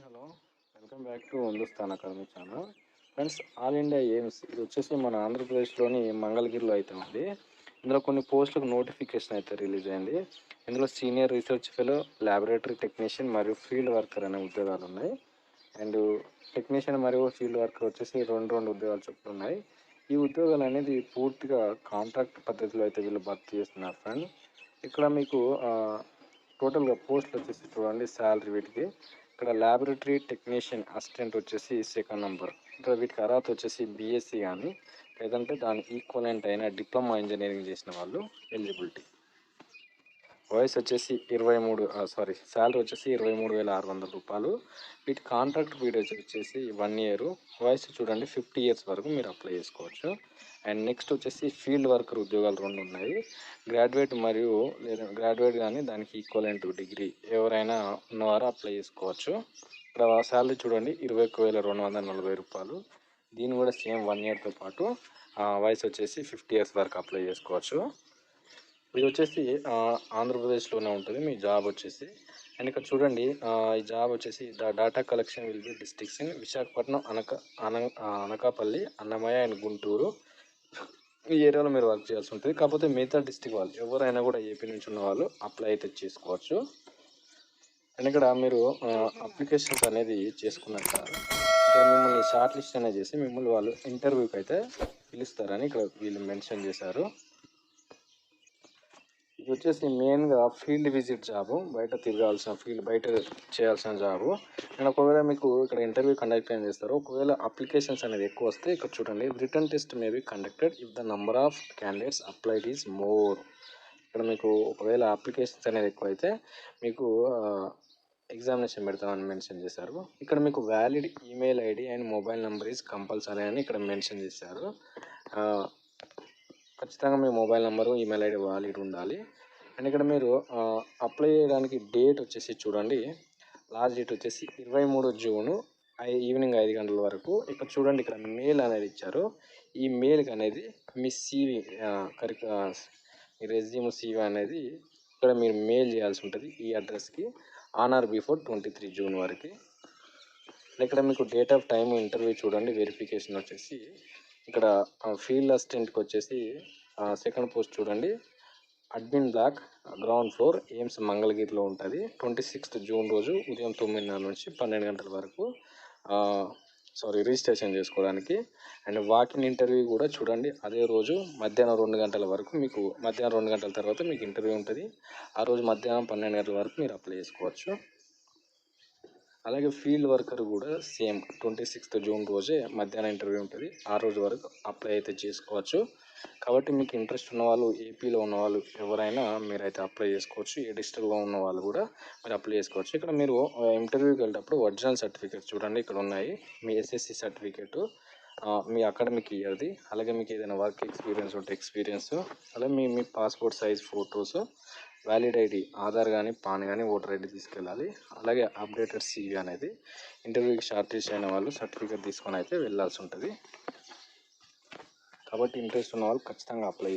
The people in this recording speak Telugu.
Hi hello welcome back to Hindustan academy channel. Friends all India AIIMS ఇది వచ్చేసి మన ఆంధ్రప్రదేశ్లోని మంగళగిరిలో అయితే ఉంది. ఇందులో కొన్ని పోస్టులకు నోటిఫికేషన్ అయితే రిలీజ్ అయింది. ఇందులో senior research fellow laboratory technician మరియు ఫీల్డ్ వర్కర్ అనే ఉద్యోగాలు ఉన్నాయి. అండ్ టెక్నీషియన్ మరియు ఫీల్డ్ వర్కర్ వచ్చేసి రెండు రెండు ఉద్యోగాలు చెప్తున్నాయి. ఉన్నాయి ఈ ఉద్యోగాలు అనేది పూర్తిగా కాంట్రాక్ట్ పద్ధతిలో అయితే వీళ్ళు భర్తీ చేస్తున్నారు ఫ్రెండ్. ఇక్కడ మీకు టోటల్గా పోస్టులు వచ్చేసి చూడండి శాలరీ వీటికి. ఇక్కడ ల్యాబొరేటరీ టెక్నీషియన్ అసిస్టెంట్ వచ్చేసి సెకండ్ నెంబర్ ఇక్కడ వీటికి అర్హత వచ్చేసి బీఎస్సీ కానీ లేదంటే దాని ఈక్వలెంట్ అయిన డిప్లొమా ఇంజనీరింగ్ చేసిన వాళ్ళు ఎలిజిబిలిటీ వయసు వచ్చేసి ఇరవై మూడు సారీ శాలరీ వచ్చేసి ఇరవై మూడు వేల ఆరు వందల రూపాయలు. వీటి కాంట్రాక్ట్ పీరియడ్ వచ్చేసి వన్ ఇయర్ వయసు చూడండి ఫిఫ్టీ ఇయర్స్ వరకు మీరు అప్లై చేసుకోవచ్చు. అండ్ నెక్స్ట్ వచ్చేసి ఫీల్డ్ వర్కర్ ఉద్యోగాలు రెండు ఉన్నాయి. గ్రాడ్యుయేట్ మరియు లేదా గ్రాడ్యుయేట్ కానీ దానికి ఈక్వలెంట్ డిగ్రీ ఎవరైనా ఉన్నవారు అప్లై చేసుకోవచ్చు. ఇక్కడ శాలరీ చూడండి ఇరవై ఒక్క వేల రెండు వందల నలభై రూపాయలు. దీని కూడా సేమ్ వన్ ఇయర్తో పాటు వయసు వచ్చేసి ఫిఫ్టీ ఇయర్స్ వరకు అప్లై చేసుకోవచ్చు. ఇది వచ్చేసి ఆంధ్రప్రదేశ్లోనే ఉంటుంది. మీ జాబ్ వచ్చేసి అండ్ ఇక్కడ చూడండి ఈ జాబ్ వచ్చేసి data collection will be districts in Visakhapatnam అనక అన అనకాపల్లి అన్నమయ్య అండ్ గుంటూరు. ఈ ఏరియాలో మీరు వర్క్ చేయాల్సి ఉంటుంది. కాకపోతే మిగతా డిస్టిక్ వాళ్ళు ఎవరైనా కూడా ఏపీ నుంచి ఉన్న వాళ్ళు అప్లై అయితే చేసుకోవచ్చు. అండ్ ఇక్కడ మీరు అప్లికేషన్స్ అనేది చేసుకున్నాక ఇక్కడ మిమ్మల్ని షార్ట్ లిస్ట్ అనేది చేసి మిమ్మల్ని వాళ్ళు ఇంటర్వ్యూకి అయితే పిలుస్తారని ఇక్కడ వీళ్ళు మెన్షన్ చేశారు. ఇది వచ్చేసి మెయిన్గా ఫీల్డ్ విజిట్ జాబు. బయట తిరగాల్సిన ఫీల్డ్ బయట చేయాల్సిన జాబు. అండ్ ఒకవేళ మీకు ఇక్కడ ఇంటర్వ్యూ కండక్ట్ ఏం చేస్తారు ఒకవేళ అప్లికేషన్స్ అనేది ఎక్కువ వస్తే ఇక్కడ చూడండి return test may be conducted if the number of candidates applied is more. ఇక్కడ మీకు ఒకవేళ అప్లికేషన్స్ అనేది ఎక్కువ అయితే మీకు ఎగ్జామినేషన్ పెడతామని మెన్షన్ చేశారు. ఇక్కడ మీకు valid email ID and mobile number is compulsory అని ఇక్కడ మెన్షన్ చేశారు. ఖచ్చితంగా మీ mobile number email ID valid ఉండాలి. అండ్ ఇక్కడ మీరు అప్లై చేయడానికి డేట్ వచ్చేసి చూడండి. లాస్ట్ డేట్ వచ్చేసి ఇరవై మూడు జూను ఈవినింగ్ ఐదు గంటల వరకు. ఇక్కడ చూడండి ఇక్కడ మెయిల్ అనేది ఇచ్చారు. ఈ మెయిల్కి అనేది మీ సీవీ కరిక మీ రెజ్యూమ్ సీవీ అనేది ఇక్కడ మీరు మెయిల్ చేయాల్సి ఉంటుంది ఈ అడ్రస్కి on or before twenty three June వరకు. ఇక్కడ మీకు డేట్ ఆఫ్ టైం ఇంటర్వ్యూ చూడండి వెరిఫికేషన్ వచ్చేసి ఇక్కడ ఫీల్డ్ అసిస్టెంట్కి వచ్చేసి సెకండ్ పోస్ట్ చూడండి. Admin block ground floor AIIMS మంగళగిరిలో ఉంటుంది. ట్వంటీ సిక్స్త్ జూన్ రోజు ఉదయం తొమ్మిదిన్నర నుంచి పన్నెండు గంటల వరకు సారీ రిజిస్ట్రేషన్ చేసుకోవడానికి. అండ్ వాకింగ్ ఇంటర్వ్యూ కూడా చూడండి. అదే రోజు మధ్యాహ్నం రెండు గంటల వరకు మీకు మధ్యాహ్నం రెండు గంటల తర్వాత మీకు ఇంటర్వ్యూ ఉంటుంది. ఆ రోజు మధ్యాహ్నం పన్నెండు గంటల వరకు మీరు అప్లై చేసుకోవచ్చు. అలాగే ఫీల్డ్ వర్కర్ కూడా సేమ్ ట్వంటీ సిక్స్త్ జూన్ రోజే మధ్యాహ్నం ఇంటర్వ్యూ ఉంటుంది. ఆ రోజు వరకు అప్లై అయితే చేసుకోవచ్చు. కాబట్టి మీకు ఇంట్రెస్ట్ ఉన్న వాళ్ళు ఏపీలో ఉన్న వాళ్ళు ఎవరైనా మీరైతే అప్లై చేసుకోవచ్చు. ఏ డిస్ట్రిక్ట్లో ఉన్న వాళ్ళు కూడా మీరు అప్లై చేసుకోవచ్చు. ఇక్కడ మీరు ఇంటర్వ్యూకి వెళ్ళేటప్పుడు ఒరిజినల్ సర్టిఫికేట్ చూడండి. ఇక్కడ ఉన్నాయి. మీ ఎస్ఎస్సి సర్టిఫికేట్ మీ అకాడమిక్ ఇయర్ది అలాగే మీకు ఏదైనా వర్క్ ఎక్స్పీరియన్స్ ఉంటే ఎక్స్పీరియన్స్ అలాగే మీ మీ passport size photos valid ID Aadhaar కానీ పాన్ కానీ ఓటర్ ఐడి తీసుకెళ్ళాలి. అలాగే అప్డేటెడ్ సీవీ అనేది ఇంటర్వ్యూకి షార్ట్ లిస్ట్ అయిన వాళ్ళు సర్టిఫికేట్ తీసుకొని అయితే వెళ్ళాల్సి ఉంటుంది. కాబట్టి ఇంట్రెస్ట్ ఉన్న వాళ్ళు ఖచ్చితంగా అప్లై